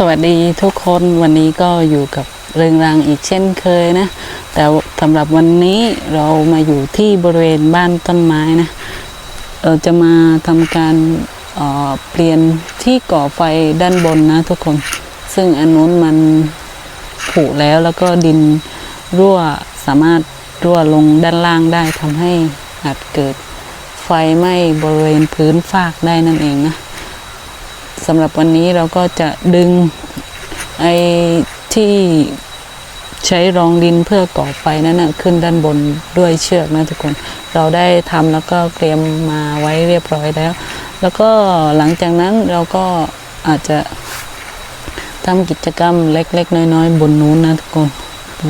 สวัสดีทุกคนวันนี้ก็อยู่กับเรื่องรางอีกเช่นเคยนะ แต่สำหรับวันนี้เรามาอยู่ที่บริเวณบ้านต้นไม้นะ เราจะมาทำการเเปลี่ยนที่ก่อไฟด้านบนนะทุกคน ซึ่งอันนู้นมันผุแล้วแล้วก็ดินรั่วสามารถรั่วลงด้านล่างได้ทำให้อาจเกิดไฟไหม้บริเวณพื้นฟากได้นั่นเองนะ สำหรับวันนี้เราก็จะดึงไอ้ที่ใช้รองดินเพื่อก่อไฟนั้นนะขึ้นด้านบนด้วยเชือกนะทุกคน เราได้ทำแล้วก็เตรียมมาไว้เรียบร้อยแล้ว แล้วก็หลังจากนั้นเราก็อาจจะทำกิจกรรมเล็ก ๆ น้อย ๆ บนนู้นนะทุกคน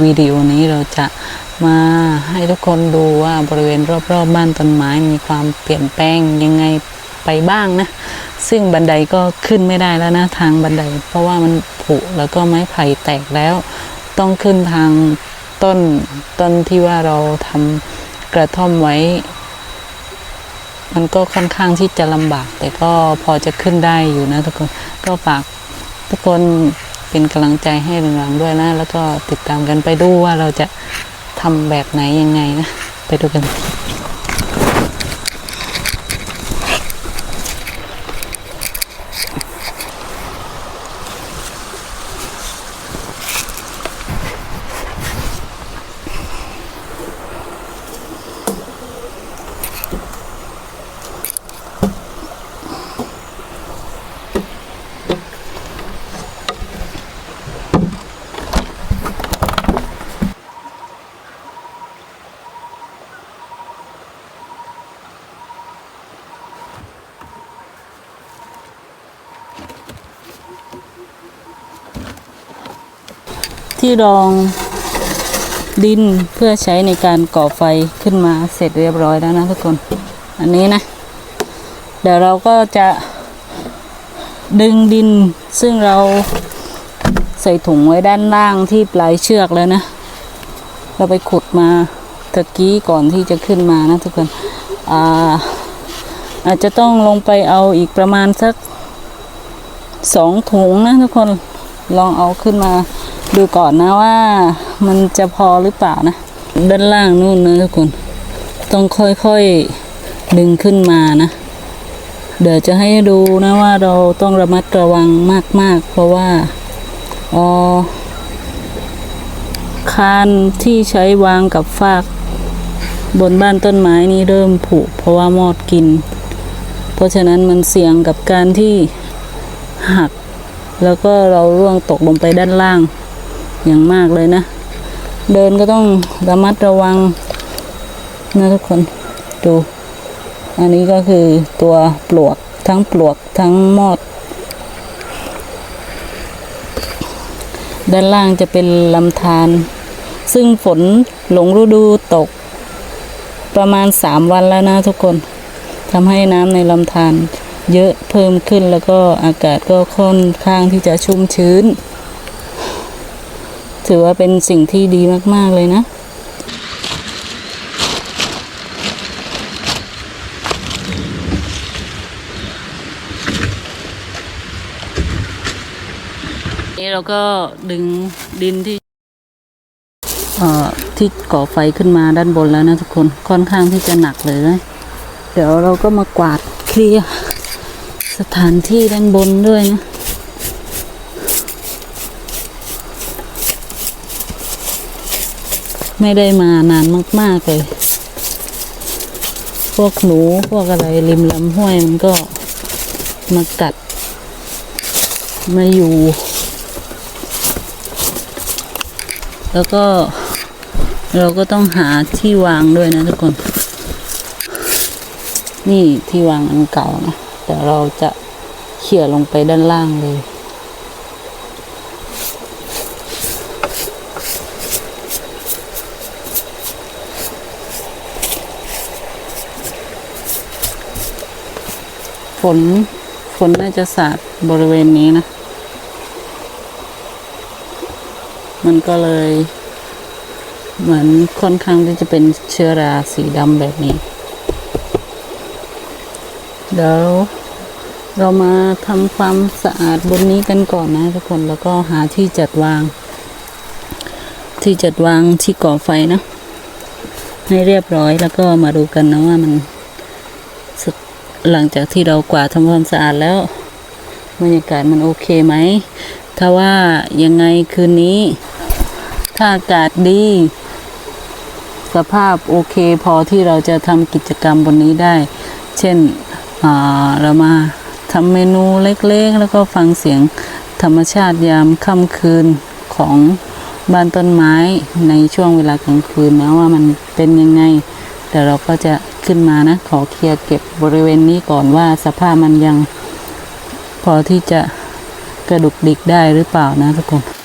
วิดีโอนี้เราจะมาให้ทุกคนดูว่าบริเวณรอบๆบบ้านต้นไม้มีความเปลี่ยนแปลงยังไง ไปบ้างนะ ซึ่งบันไดก็ขึ้นไม่ได้แล้วนะทางบันได เพราะว่ามันผุแล้วก็ไม้ไผ่แตกแล้ว ต้องขึ้นทางต้นต้นที่ว่าเราทำกระท่อมไว้ มันก็ค่อนข้างที่จะลำบาก แต่ก็พอจะขึ้นได้อยู่นะทุกคนก็ฝากทุกคนเป็นกำลังใจให้เรืองด้วยนะ แล้วก็ติดตามกันไปดูว่าเราจะทำแบบไหนยังไงนะ ไปดูกัน ที่รองดินเพื่อใช้ในการก่อไฟขึ้นมาเสร็จเรียบร้อยแล้วนะทุกคน อันนี้นะ เดี๋ยวเราก็จะดึงดินซึ่งเราใส่ถุงไว้ด้านล่างที่ปลายเชือกแล้วนะ เราไปขุดมาตะกี้ก่อนที่จะขึ้นมานะทุกคนอาอาจจะต้องลงไปเอาอีกประมาณสักสองถุงนะทุกคนลองเอาขึ้นมา ดูก่อนนะว่ามันจะพอหรือเปล่านะ ด้านล่างนู่นนะทุกคน ต้องค่อยๆดึงขึ้นมานะ เดี๋ยวจะให้ดูนะว่าเราต้องระมัดระวังมาก ๆ เพราะว่าออคานที่ใช้วางกับฟาก บนบ้านต้นไม้นี่เริ่มผุเพราะว่ามอดกิน เพราะฉะนั้นมันเสี่ยงกับการที่หัก แล้วก็เราร่วงตกลงไปด้านล่าง อย่างมากเลยนะ เดินก็ต้องระมัดระวังนะทุกคนดู อันนี้ก็คือตัวปลวกทั้งปลวกทั้งมอด ด้านล่างจะเป็นลำธารซึ่งฝนหลงฤดูตก ประมาณสามวันแล้วนะทุกคนทำให้น้ำในลำธารเยอะเพิ่มขึ้นแล้วก็อากาศก็ค่อนข้างที่จะชุ่มชื้น ถือว่าเป็นสิ่งที่ดีมาก ๆ เลยนะนี่เราก็ดึงดินที่เอ่อที่ก่อไฟขึ้นมาด้านบนแล้วนะทุกคนค่อนข้างที่จะหนักเลยนะเดี๋ยวเราก็มากวาดเคลียร์สถานที่ด้านบนด้วยนะ ไม่ได้มานานมาก ๆ เลย พวกหนูพวกอะไรริมลำห้วยมันก็มากัด มาอยู่ แล้วก็เราก็ต้องหาที่วางด้วยนะทุกคน นี่ที่วางอันเก่านะแต่เราจะเขี่ยลงไปด้านล่างเลย นฝนน่าจะสาดบริเวณนี้นะ มันก็เลย เหมือนค่อนข้างที่จะเป็นเชื้อราสีดำแบบนี้ เดี๋ยวเรามาทำความสะอาดบนนี้กันก่อนนะทุกคนแล้วก็หาที่จัดวาง ที่จัดวางที่ก่อไฟนะ ให้เรียบร้อยแล้วก็มาดูกันนะว่ามัน หลังจากที่เรากวาดทำความสะอาดแล้วบรรยากาศมันโอเคไหม ถ้าว่ายังไงคืนนี้ ถ้าอากาศดี สภาพโอเคพอที่เราจะทำกิจกรรมบนนี้ได้ เช่นเรามาทำเมนูเล็กๆ แล้วก็ฟังเสียงธรรมชาติยามค่ำคืนของบ้านต้นไม้ในช่วงเวลากลางคืนนะว่ามันเป็นยังไง แต่เราก็จะ ขึ้นมานะ ขอเคลียร์เก็บบริเวณนี้ก่อนว่าสภาพมันยัง พอที่จะกระดุกดิกได้หรือเปล่านะทุกคน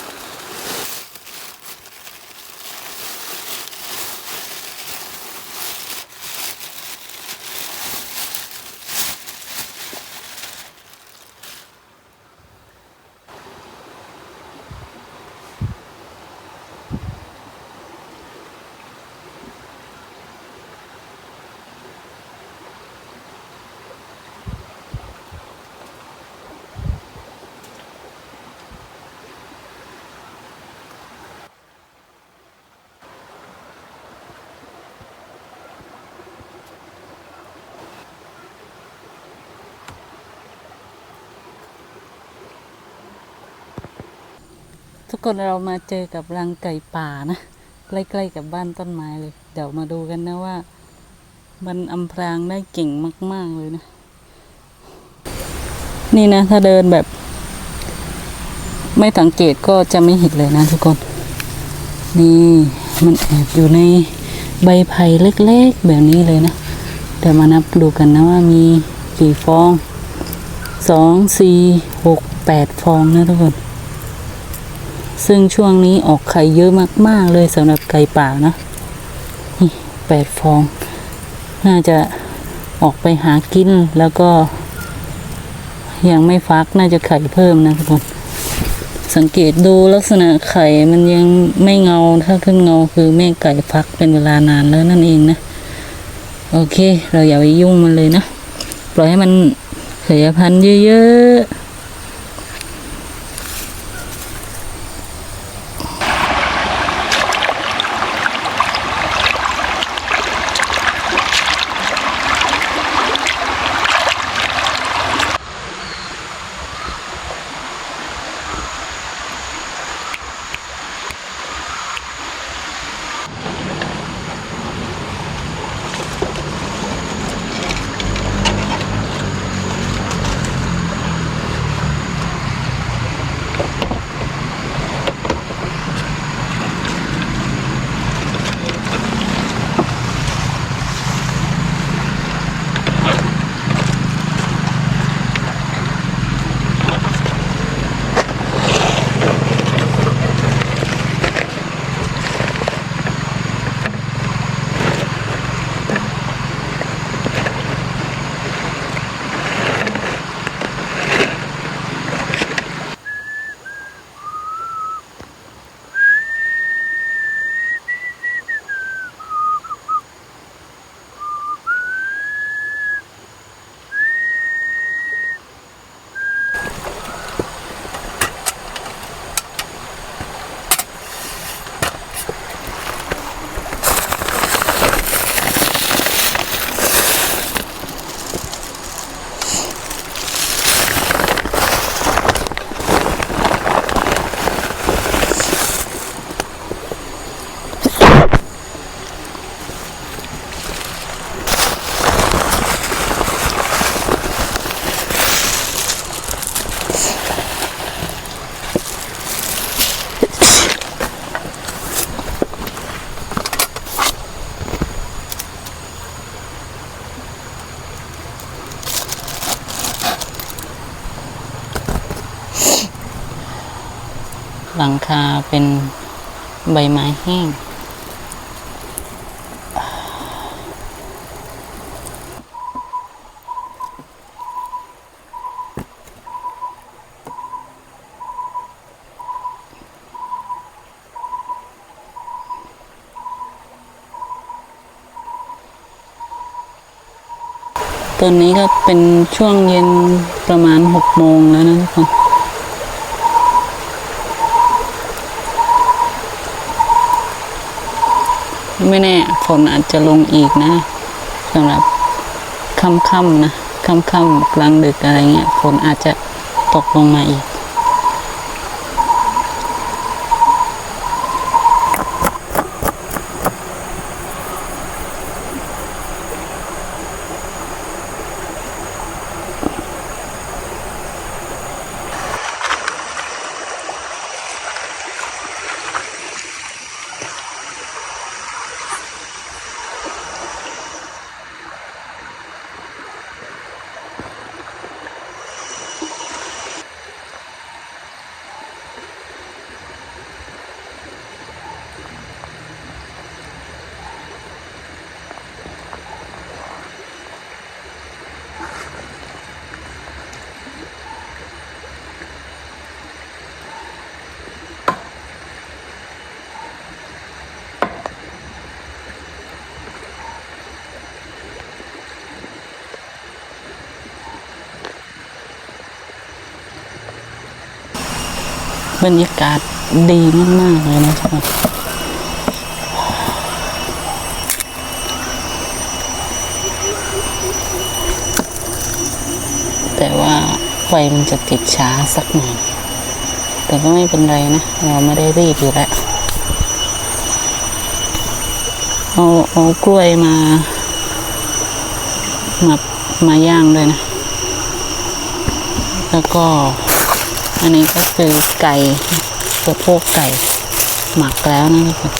ทุกคนเรามาเจอกับรังไก่ป่านะ ใกล้ๆกับบ้านต้นไม้เลย เดี๋ยวมาดูกันนะว่า มันอำพรางได้เก่งมาก ๆเลยนะ นี่นะ ถ้าเดินแบบ ไม่สังเกตก็จะไม่เห็นเลยนะทุกคน นี่ มันแอบอยู่ในใบไผ่เล็กๆ แบบนี้เลยนะเดี๋ยวมานับดูกันนะว่ามีกี่ฟองสองสี่หกแปดฟองนะทุกคน ซึ่งช่วงนี้ออกไข่เยอะมาก ๆ เลยสำหรับไก่ป่านะนี่แปดฟอง น่าจะออกไปหากินแล้วก็ ยังไม่ฟักน่าจะไข่เพิ่มนะทุกคน สังเกตดูลักษณะไข่มันยังไม่เงาถ้าขึ้นเงาคือแม่ไก่ฟักเป็นเวลานานแล้วนั่นเองนะ โอเค เราอย่าไปยุ่งมันเลยนะ ปล่อยให้มันขยายพันธุ์เยอะ ๆ ตอนนี้ก็เป็นช่วงเย็นประมาณหกโมงแล้วนะทุกคนไม่แน่ฝนอาจจะลงอีกนะสำหรับค่ำๆนะค่ำๆกลางดึกอะไรเงี้ยฝนอาจจะตกลงมาอีก บรรยากาศดีมากๆเลยนะทุกคนแต่ว่าไฟมันจะติดช้าสักหน่อย แต่ก็ไม่เป็นไรนะ เราไม่ได้รีบอยู่แล้ว เอาเอากล้วยมา มา มาย่างด้วยนะ แล้วก็ อันนี้ก็คือไก่สะโพกไก่หมักแล้วนะทุกคน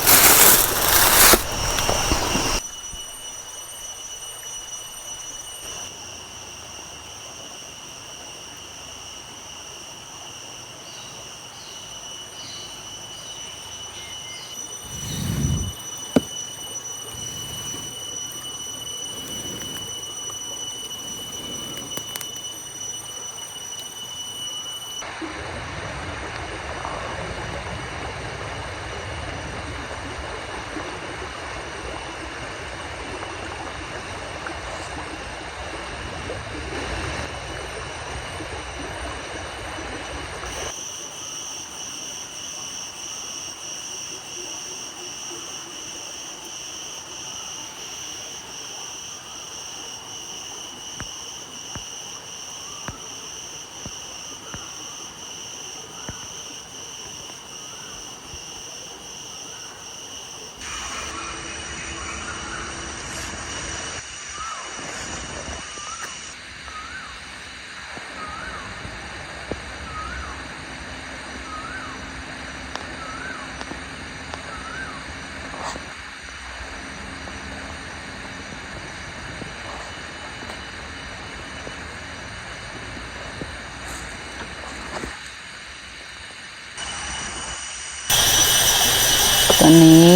ตอนนี้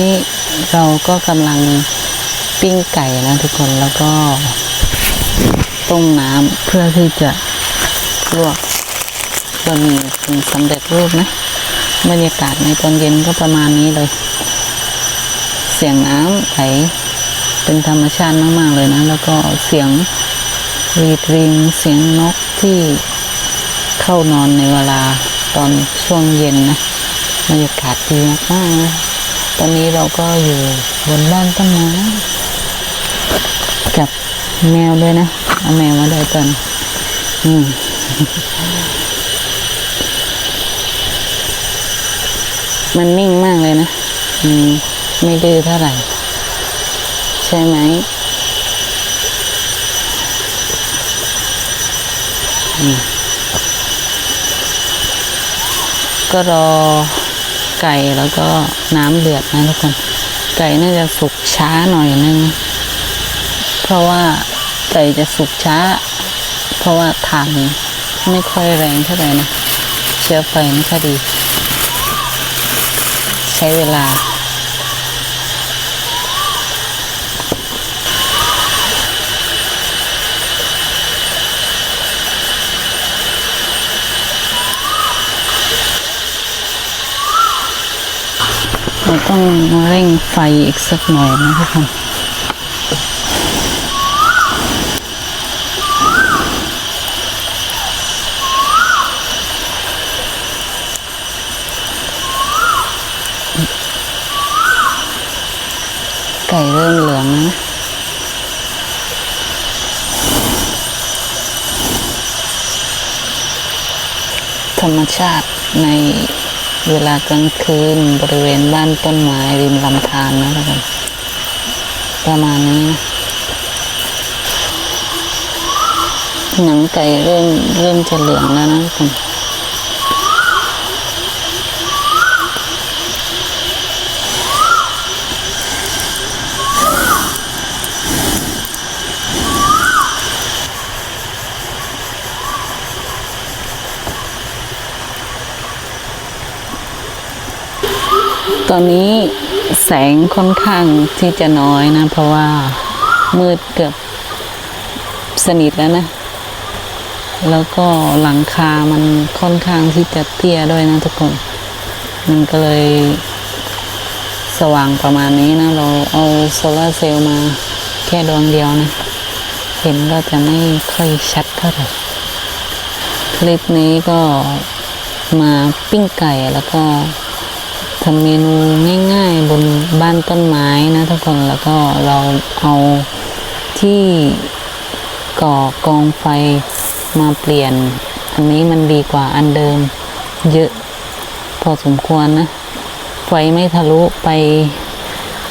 เราก็กำลังปิ้งไก่นะทุกคนแล้วก็ต้มน้ำเพื่อที่จะลวกบะหมี่กึ่งสำเร็จรูปนะบรรยากาศในตอนเย็นก็ประมาณนี้เลย เสียงน้ำไหลเป็นธรรมชาติมาก ๆ เลยนะ แล้วก็เสียงรีดริงเสียงนกที่เข้านอนในเวลาตอนช่วงเย็นนะบรรยากาศดีมากๆนะ ตอนนี้เราก็อยู่บนบ้านต้นไม้กับแมวด้วยนะ เอาแมวมาด้วยตอนอืมมันนิ่งมากเลยนะอืมไม่ดื้อเท่าไหร่ ใช่ไหมอืมก็รอ ไก่แล้วก็น้ำเดือดนะทุกคน ไก่น่าจะสุกช้าหน่อยนึง เพราะว่าไก่จะสุกช้า เพราะว่าถ่านไม่ค่อยแรงเท่าไหร่นะ เชื้อไฟไม่ค่อยดี ใช้เวลา เราต้องเร่งไฟอีกสักหน่อยนะทุกคนไก่เริ่มเหลืองนะธรรมชาติใน เวลากลางคืนบริเวณบ้านต้นไม้ริมลำธารนะทุกคนประมาณนี้นะหนังไก่เริ่มเริ่มจะเหลืองแล้วนะทุกคน ตอนนี้แสงค่อนข้างที่จะน้อยนะ เพราะว่ามืดเกือบสนิทแล้วนะ แล้วก็หลังคามันค่อนข้างที่จะเตี้ยด้วยนะทุกคน มันก็เลยสว่างประมาณนี้นะ เราเอาโซลาร์เซลล์มาแค่ดวงเดียวนะ เห็นก็จะไม่ค่อยชัดเท่าไหร่ คลิปนี้ก็มาปิ้งไก่แล้วก็ ทำเมนูง่ายๆบนบ้านต้นไม้นะทุกคนแล้วก็เราเอาที่ก่อกองไฟมาเปลี่ยน อันนี้มันดีกว่าอันเดิม เยอะพอสมควรนะ ไฟไม่ทะลุไป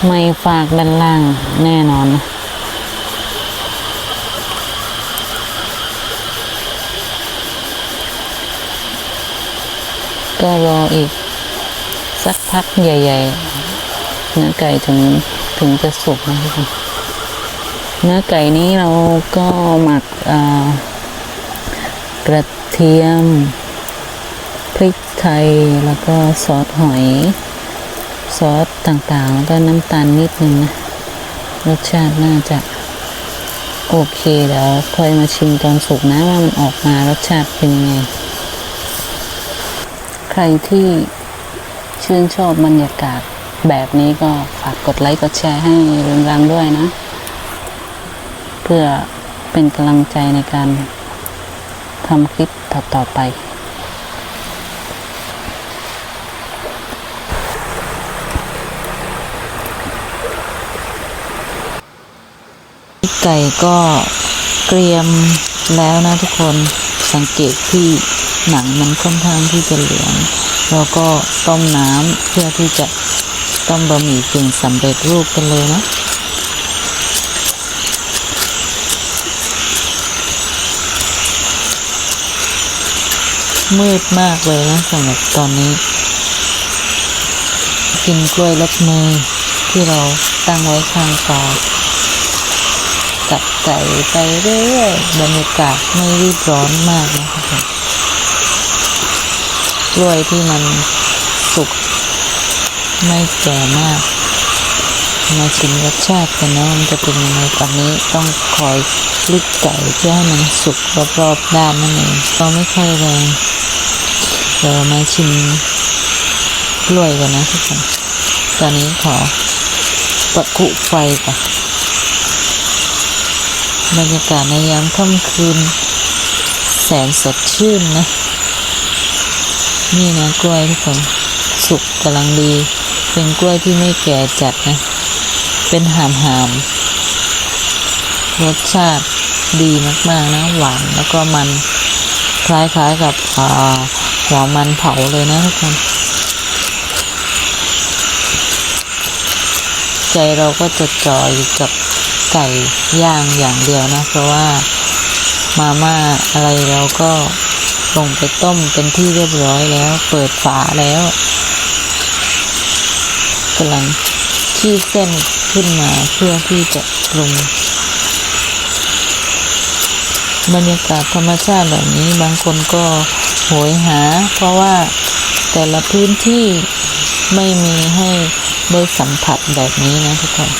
ไม่ฝากด้านล่างแน่นอนนะก็รออีก สักพักใหญ่ๆเนื้อไก่ถึงถึงจะสุกนะทุกคนเนื้อไก่นี้เราก็หมักกระเทียม พริกไทยแล้วก็ซอสหอยซอสต่างๆ แล้วก็น้ำตาลนิดนึงนะ รสชาติน่าจะโอเคเดี๋ยวค่อยมาชิมตอนสุกนะว่ามันออกมารสชาติเป็นยังไง ใครที่ ชื่นชอบบรรยากาศแบบนี้ก็ฝากกดไลค์กดแชร์ให้เรืองรังด้วยนะ เพื่อเป็นกำลังใจในการทำคลิปต่อๆไป ไก่ก็เกรียมแล้วนะทุกคนสังเกตที่หนังมันค่อนข้างที่จะเหลือง แล้วก็ต้มน้ำเพื่อที่จะต้มบะหมี่กึ่งสำเร็จรูปกันเลยนะมืดมากเลยนะสำหรับตอนนี้ กินกล้วยรสมือที่เราตั้งไว้ข้างฝากับไก่ไปเรื่อยๆบรรยากาศไม่รีบร้อนมากนะครับ กล้วยที่มันสุกไม่แก่มาก มาชิมรสชาติกันนะมันจะเป็นยังไงตอนนี้ต้องคอยพลิกไก่เพื่อให้มันสุกรอบๆด้านนั่นเองก็ไม่ค่อยแรงเดี๋ยวมาชิมกล้วยกันนะทุกคนตอนนี้ขอประคุไฟก่อนบรรยากาศในยามค่ำคืน แสนสดชื่นนะ นี่นะกล้วยทุกคนสุกกำลังดี เป็นกล้วยที่ไม่แก่จัดนะ เป็นหามหามรสชาติดีมากๆนะหวานแล้วก็มันคล้ายๆกับหัวมันเผาเลยนะทุกคนใจเราก็จะจ่ออยู่กับไก่ย่างอย่างเดียวนะ เพราะว่ามาม่าอะไรเราก็ ลงไปต้มเป็นที่เรียบร้อยแล้ว เปิดฝาแล้วกำลังขี้เส้นขึ้นมาเพื่อที่จะปรุงบรรยากาศธรรมชาติแบบนี้บางคนก็โหยหา เพราะว่าแต่ละพื้นที่ไม่มีให้ได้สัมผัสแบบนี้นะทุกคน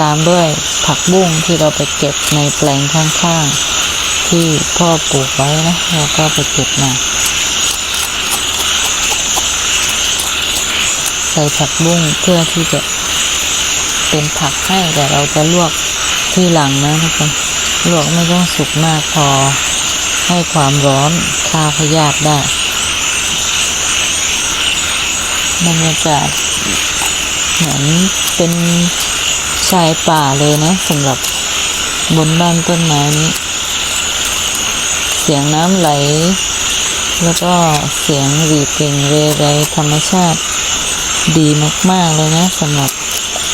ตามด้วยผักบุ้งที่เราไปเก็บในแปลงข้างๆ ที่พ่อปลูกไว้นะเราก็ไปเก็บมาใส่ผักบุ้งเพื่อที่จะเป็นผักให้แต่เราจะลวกที่หลังนะทุกคนลวกไม่ต้องสุกมากพอให้ความร้อนฆ่าพยาธิได้บรรยากาศเหมือนเป็นชายป่าเลยนะสำหรับบนบ้านต้นไม้นี้ สียงน้ำไหล แล้วก็เสียงหรีเก่งเรไรธรรมชาติดีมาก ๆ เลยนะสำหรับ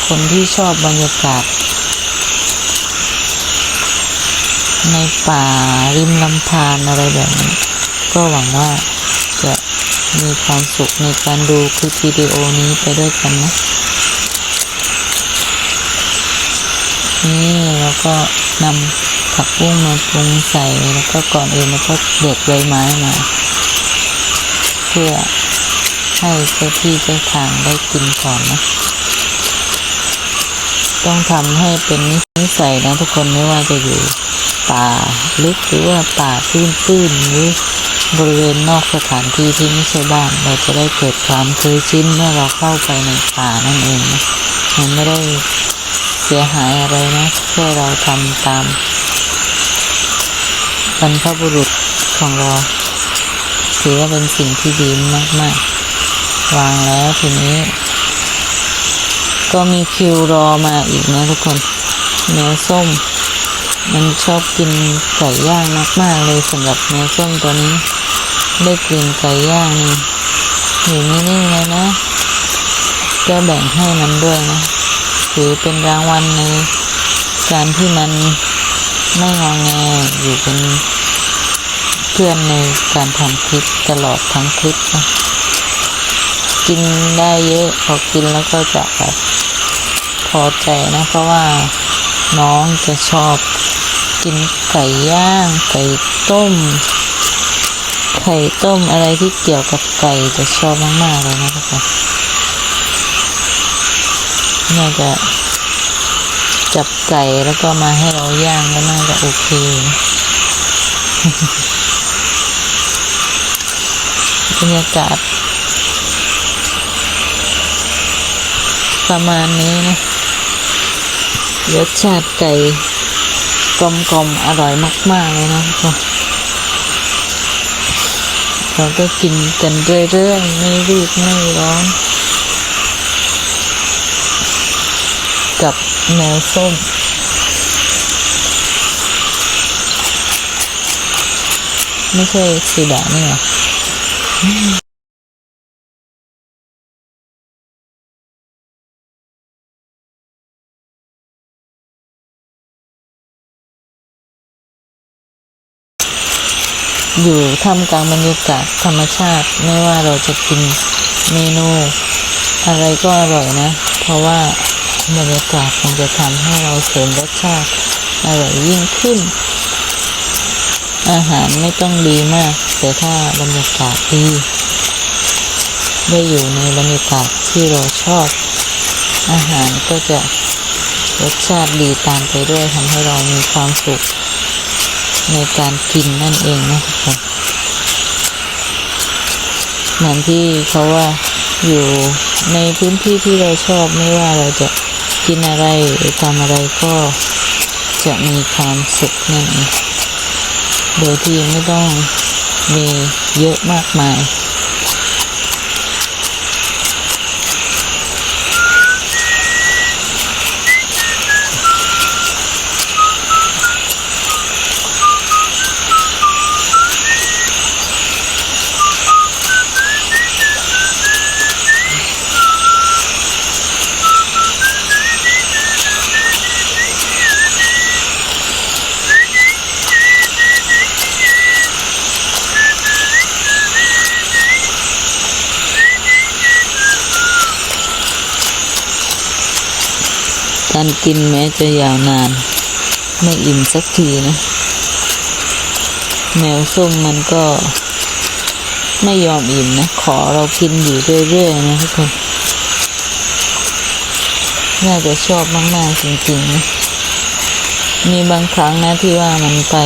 คนที่ชอบบรรยากาศ ในป่าริมลำธารอะไรแบบนี้ ก็หวังว่าจะมีความสุขในการดูคลิปวิดีโอนี้ไปด้วยกันนะ นี่แล้วก็นำ ผักบุ้งมาปรุงใส่แล้วก็ก่อนอื่นเราก็เด็ดใบไม้มาเพื่อให้เจ้าที่เจ้าทางได้กินก่อนนะต้องทำให้เป็นนิสัยนะทุกคนไม่ว่าจะอยู่ป่าลึกหรือว่าป่าตื้นๆหรือบริเวณนอกสถานที่ที่ไม่ใช่บ้าน เราจะได้เกิดความเคยชินเมื่อเราเข้าไปในป่านั่นเองนะมันไม่ได้เสียหายอะไรนะแค่เราทำตาม บรรพบุรุษของเราถือว่าเป็นสิ่งที่ดีมากๆ วางแล้วทีนี้ ก็มีคิวรอมาอีกนะทุกคนแมวส้ม มันชอบกินไก่ย่างมาก ๆ เลยสำหรับแมวส้มตัวนี้ได้กลิ่นไก่ย่างนี่อยู่นิ่งๆเลยนะก็แบ่งให้มันด้วยนะถือเป็นรางวัลในการที่มันไม่งอแงอยู่เป็น พื่อนในการทำคลิปตลอดทั้งคลิปนะกินได้เยอะพอกินแล้วก็จะแบบพอใจนะ เพราะว่าน้องจะชอบกินไก่ย่าง ไก่ต้ม ไข่ต้มอะไรที่เกี่ยวกับไก่จะชอบมากๆเลยนะทุกคนน่าจะจับไก่แล้วก็มาให้เราย่างก็น่าจะโอเค บรรยากาศ ประมาณนี้นะรสชาติไก่กลมๆอร่อยมาก ๆ เลยนะทุกคนเราก็กินกันเรื่อยๆไม่รีบไม่ร้อนกับแมวส้มไม่ใช่สีดานี่หร อยู่ท่ามกลางบรรยากาศธรรมชาติ ไม่ว่าเราจะกินเมนู อะไรก็อร่อยนะ เพราะว่าบรรยากาศมันจะทำให้เราเสริมรสชาติอร่อยยิ่งขึ้น อาหารไม่ต้องดีมาก แต่ถ้าบรรยากาศดี ได้อยู่ในบรรยากาศที่เราชอบ อาหารก็จะรสชาติดีตามไปด้วยทำให้เรามีความสุข ในการกินนั่นเองนะทุกคนเหมือนที่เขาว่าอยู่ในพื้นที่ที่เราชอบไม่ว่าเราจะกินอะไรหรือทำอะไรก็จะมีความสุขนั่นเอง โดยที่ไม่ต้องมีเยอะมากมาย การกินแม้จะยาวนาน ไม่อิ่มสักทีนะ แมวส้มมันก็ ไม่ยอมอิ่มนะ ขอเรากินอยู่เรื่อยๆนะทุกคน น่าจะชอบมากๆจริงๆนะมีบางครั้งนะที่ว่ามันไป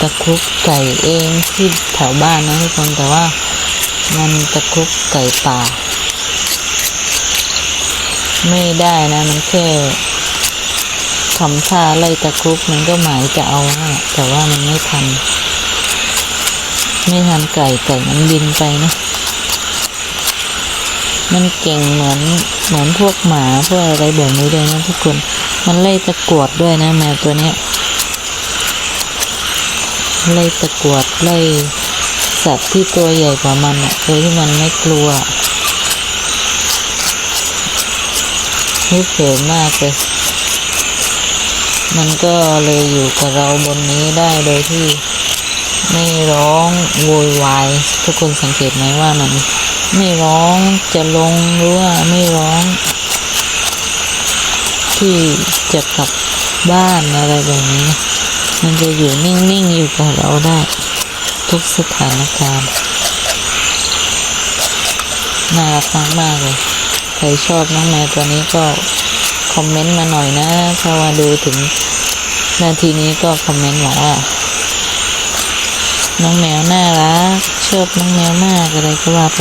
ตะครุบไก่เองที่แถวบ้านนะทุกคนแต่ว่ามันตะครุบไก่ป่า ไม่ได้นะ มันแค่ทำท่าไล่ตะครุบมันก็หมายจะเอาแต่ว่ามันไม่ทัน ไม่ทันไก่ไก่มันบินไปนะ มันเก่งเหมือนเหมือนพวกหมาพวกอะไรแบบนี้เลยนะทุกคน มันไล่ตะกรวดด้วยนะแมวตัวเนี้ยไล่ตะกรวดไล่สัตว์ที่ตัวใหญ่กว่ามันอะโดยที่มันไม่กลัว นี่เขินมากเลย มันก็เลยอยู่กับเราบนนี้ได้โดยที่ไม่ร้องโวยวาย ทุกคนสังเกตไหมว่ามัน ไม่ร้องจะลงหรือว่าไม่ร้อง ที่จะกลับบ้านอะไรแบบนี้ มันจะอยู่นิ่งๆอยู่กับเราได้ ทุกสถานการณ์น่ารักมากๆเลย ใครชอบน้องแมวตัวนี้ก็คอมเมนต์มาหน่อยนะถ้าว่าดูถึงนาทีนี้ก็คอมเมนต์บอกว่า น้องแมวน่ารักชอบน้องแมวมากอะไรก็ว่าไป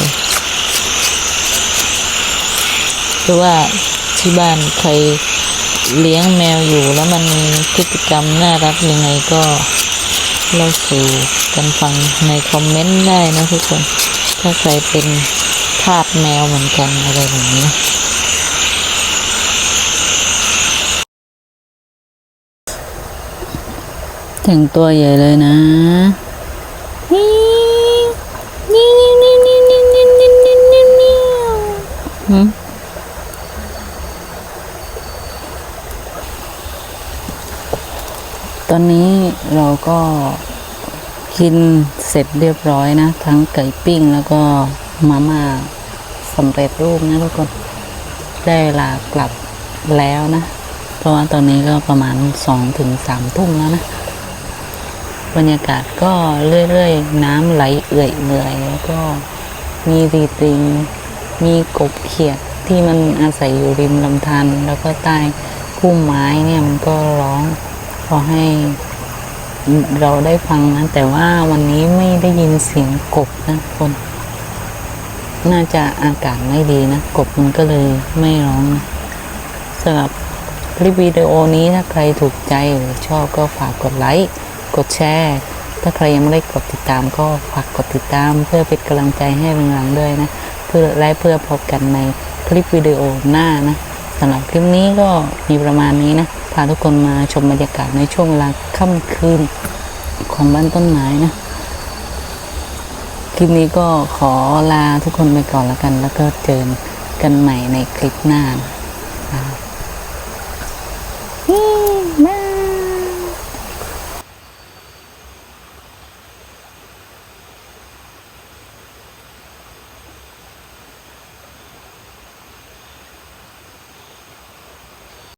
หรือว่าที่บ้านใครเลี้ยงแมวอยู่แล้วมันมีพฤติกรรมน่ารักยังไงก็เล่าสู่กันฟังในคอมเมนต์ได้นะทุกคน ถ้าใครเป็น ทาสแมวเหมือนกันอะไรแบบนี้นะแต่งตัวใหญ่เลยนะหืมตอนนี้เราก็กินเสร็จเรียบร้อยนะ ทั้งไก่ปิ้งแล้วก็ มาม่าสำเร็จรูปนะทุกคนได้เวลากลับแล้วนะ เพราะว่าตอนนี้ก็ประมาณสองถึงสามทุ่มแล้วนะ บรรยากาศก็เรื่อยๆ น้ำไหลเอื่อยเอื่อยๆแล้วก็มีรีติงมีกบเขียดที่มันอาศัยอยู่ริมลำธารแล้วก็ใต้พุ่มไม้เนี่ยมันก็ร้องขอให้เราได้ฟังนะ แต่ว่าวันนี้ไม่ได้ยินเสียงกบนะคน น่าจะอากาศไม่ดีนะ กบมันก็เลยไม่ร้องนะสำหรับคลิปวิดีโอนี้ถ้าใครถูกใจหรือชอบก็ฝากกดไลค์ กดแชร์ ถ้าใครยังไม่ได้กดติดตามก็ฝากกดติดตาม เพื่อเป็นกำลังใจให้เรืองรังด้วยนะ เพื่อและเพื่อพบกันในคลิปวิดีโอหน้านะสำหรับคลิปนี้ก็มีประมาณนี้นะพาทุกคนมาชมบรรยากาศในช่วงเวลาค่ำคืนของบ้านต้นไม้นะ ลิปนี้ก็ขอลาทุกคนไปก่อนแล้วกัน แล้วก็เจอกันใหม่ในคลิปหน้านะ